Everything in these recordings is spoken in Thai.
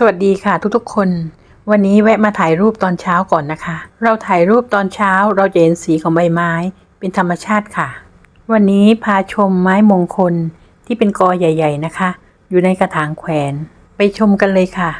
สวัสดีค่ะทุกๆคน วันนี้แวะมาถ่ายรูปตอนเช้าก่อนนะคะ เราถ่ายรูปตอนเช้าเราจะเห็นสีของใบไม้ เป็นธรรมชาติค่ะ วันนี้พาชมไม้มงคลที่เป็นกอใหญ่ ๆ นะคะ อยู่ในกระถางแขวน ไปชมกันเลยค่ะ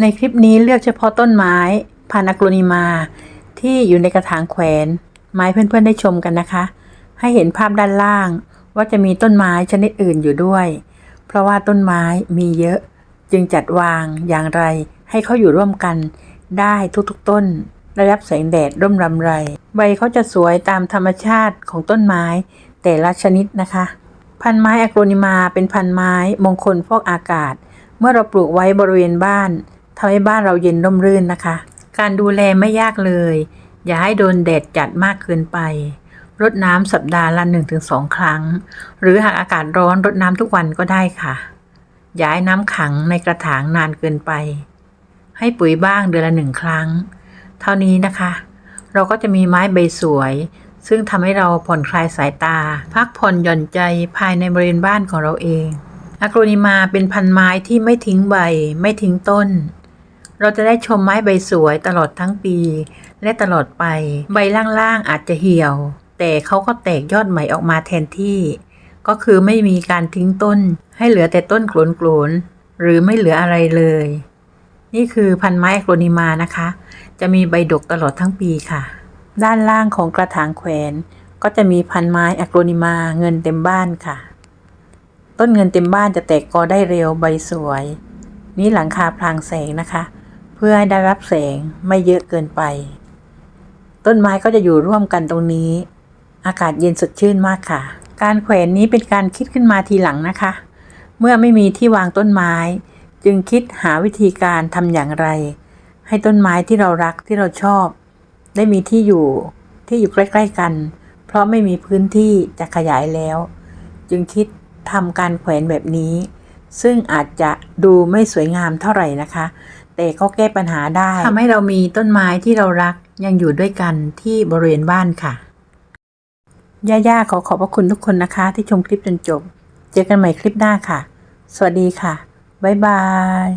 ในคลิปนี้เลือกเฉพาะต้นไม้พานาโกรนิมา ที่อยู่ในกระถางแขวน ไม้เพื่อนๆได้ชมกันนะคะ ให้เห็นภาพด้านล่าง ว่าจะมีต้นไม้ชนิดอื่นอยู่ด้วย เพราะว่าต้นไม้มีเยอะ จึงจัดวางอย่างไร ให้เขาอยู่ร่วมกัน ได้ทุกๆต้นได้รับแสงแดดร่มรำไร ใบเขาจะสวยตามธรรมชาติของต้นไม้ แต่ละชนิดนะคะ พันไม้อะโกรนิมาเป็นพันไม้มงคลฟอกอากาศ เมื่อเราปลูกไว้บริเวณบ้าน ทำให้บ้านเราเย็นร่มรื่นนะคะ การดูแลไม่ยากเลย อย่าให้โดนแดดจัดมากเกินไป รดน้ำสัปดาห์ละ 1-2 ครั้ง หรือหากอากาศร้อนรดน้ำทุกวันก็ได้ค่ะย่าให้น้ำขังในกระถางนานเกินไป ให้ปุ๋ยบ้างเดือนละหนึ่งครั้ง เท่านี้นะคะ เราก็จะมีไม้ใบสวย ซึ่งทำให้เราผ่อนคลายสายตา พักผ่อนหย่อนใจภายในบริเวณบ้านของเราเองอะโกรนิมาเป็นพันไม้ที่ไม่ทิ้งใบ ไม่ทิ้งต้น เราจะได้ชมไม้ใบสวยตลอดทั้งปี และตลอดไป ใบล่างๆอาจจะเหี่ยว แต่เขาก็แตกยอดใหม่ออกมาแทนที่ ก็คือไม่มีการทิ้งต้น ให้เหลือแต่ต้นโกลนๆหรือไม่เหลืออะไรเลย นี่คือพันไม้อะโกรนิมานะคะ จะมีใบดกตลอดทั้งปีค่ะ ด้านล่างของกระถางแขวน ก็จะมีพันไม้อะโกรนิมาเงินเต็มบ้านค่ะ ต้นเงินเต็มบ้านจะแตกกอได้เร็วใบสวย นี่หลังคาพรางแสงนะคะ เพื่อให้ได้รับแสงไม่เยอะเกินไป ต้นไม้ก็จะอยู่ร่วมกันตรงนี้ อากาศเย็นสดชื่นมากค่ะ การแขวนนี้เป็นการคิดขึ้นมาทีหลังนะคะ เมื่อไม่มีที่วางต้นไม้ จึงคิดหาวิธีการทำอย่างไร ให้ต้นไม้ที่เรารักที่เราชอบ ได้มีที่อยู่ที่อยู่ใกล้ ๆกัน เพราะไม่มีพื้นที่จะขยายแล้ว จึงคิดทำการแขวนแบบนี้ ซึ่งอาจจะดูไม่สวยงามเท่าไหร่นะคะ แต่ก็แก้ปัญหาได้ทำให้เรามีต้นไม้ที่เรารักยังอยู่ด้วยกันที่บริเวณบ้านค่ะ ย่าๆขอขอบพระคุณทุกคนนะคะ ที่ชมคลิปจนจบ เจอกันใหม่คลิปหน้าค่ะ สวัสดีค่ะ บ๊ายบาย